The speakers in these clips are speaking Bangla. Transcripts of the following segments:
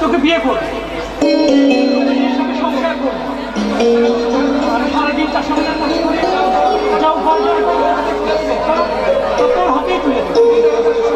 তোকে বিয়ে করব। সারাদিন তার সঙ্গে যাও তোর হাতেই তুলে দেবো।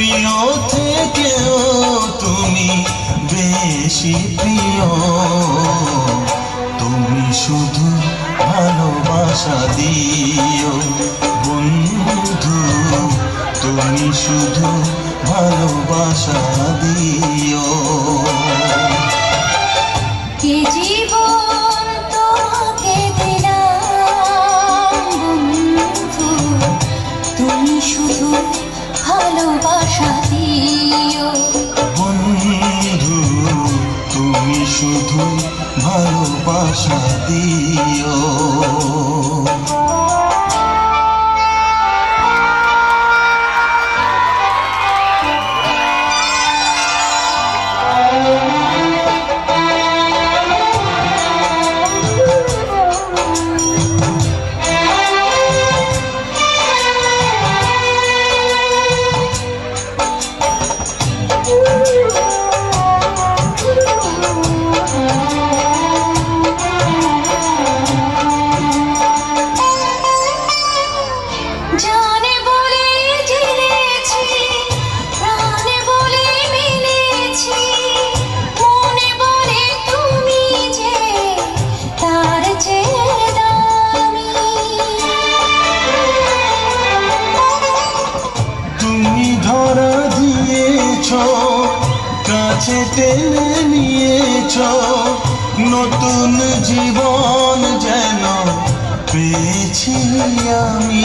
প্রিয় থেকেও তুমি বেশি প্রিয়। তুমি শুধু ভালোবাসা দিও। বন্ধু তুমি শুধু ভালোবাসা দিও। শুধু ভালোবাসা দিও। কাছে টেনে নিয়েছ নতুন জীবন যেন পেয়েছি আমি।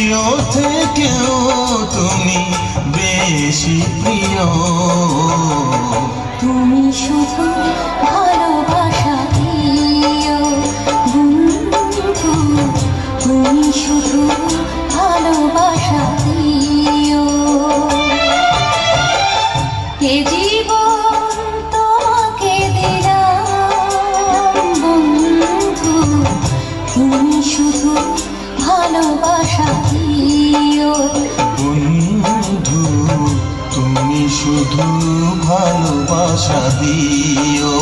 প্রিয় থেকেও তুমি বেশি প্রিয়। তুমি শুধু শুধু ভালোবাসা দিও।